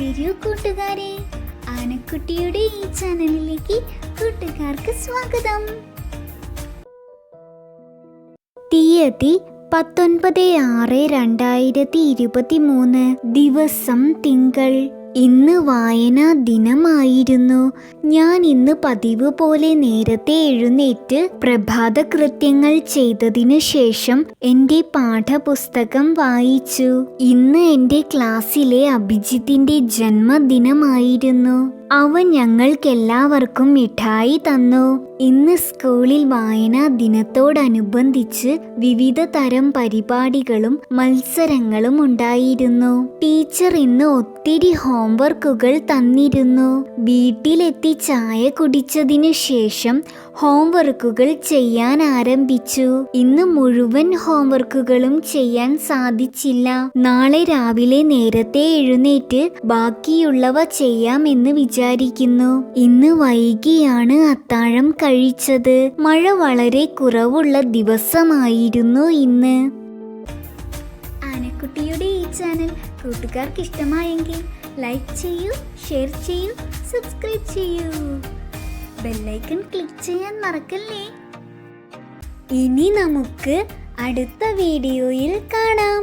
വരൂ കൂട്ടുകാരെ. ആനക്കുട്ടിയുടെ ഈ ചാനലിലേക്ക് കൂട്ടുകാർക്ക് സ്വാഗതം. തീയതി പത്തൊൻപത് ആറ് രണ്ടായിരത്തി ഇരുപത്തി മൂന്ന് ദിവസം തിങ്കൾ. ഇന്ന് വായനാ ദിനമായിരുന്നു. ഞാൻ ഇന്ന് പതിവ് പോലെ നേരത്തെ എഴുന്നേറ്റ് പ്രഭാത കൃത്യങ്ങൾ ചെയ്തതിനു ശേഷം എന്റെ പാഠപുസ്തകം വായിച്ചു. ഇന്ന് എന്റെ ക്ലാസ്സിലെ അഭിജിത്തിന്റെ ജന്മദിനമായിരുന്നു. അവൻ ഞങ്ങൾക്കെല്ലാവർക്കും മിഠായി തന്നു. ഇന്ന് സ്കൂളിൽ വായനാ ദിനത്തോടനുബന്ധിച്ച് വിവിധ തരം പരിപാടികളും മത്സരങ്ങളും ഉണ്ടായിരുന്നു. ടീച്ചർ ഇന്ന് ഒത്തിരി ഹോംവർക്കുകൾ തന്നിരുന്നു. വീട്ടിലെത്തി ചായ കുടിച്ചതിനു ശേഷം ഹോംവർക്കുകൾ ചെയ്യാൻ ആരംഭിച്ചു. ഇന്ന് മുഴുവൻ ഹോംവർക്കുകളും ചെയ്യാൻ സാധിച്ചില്ല. നാളെ രാവിലെ നേരത്തെ എഴുന്നേറ്റ് ബാക്കിയുള്ളവ ചെയ്യാമെന്ന് വിചാരിക്കുന്നു. ഇന്ന് വൈകിയാണ് അത്താഴം കഴിച്ചത്. മഴ വളരെ കുറവുള്ള ദിവസമായിരുന്നു ഇന്ന്. ആനക്കുട്ടിയുടെ ഈ ചാനൽ കൂട്ടുകാർക്ക് ഇഷ്ടമായെങ്കിൽ ലൈക്ക് ചെയ്യൂ ഷെയർ ചെയ്യൂ സബ്സ്ക്രൈബ് ചെയ്യൂ. ബെല്ലൈക്കൺ ക്ലിക്ക് ചെയ്യാൻ മറക്കല്ലേ? ഇനി നമുക്ക് അടുത്ത വീഡിയോയിൽ കാണാം.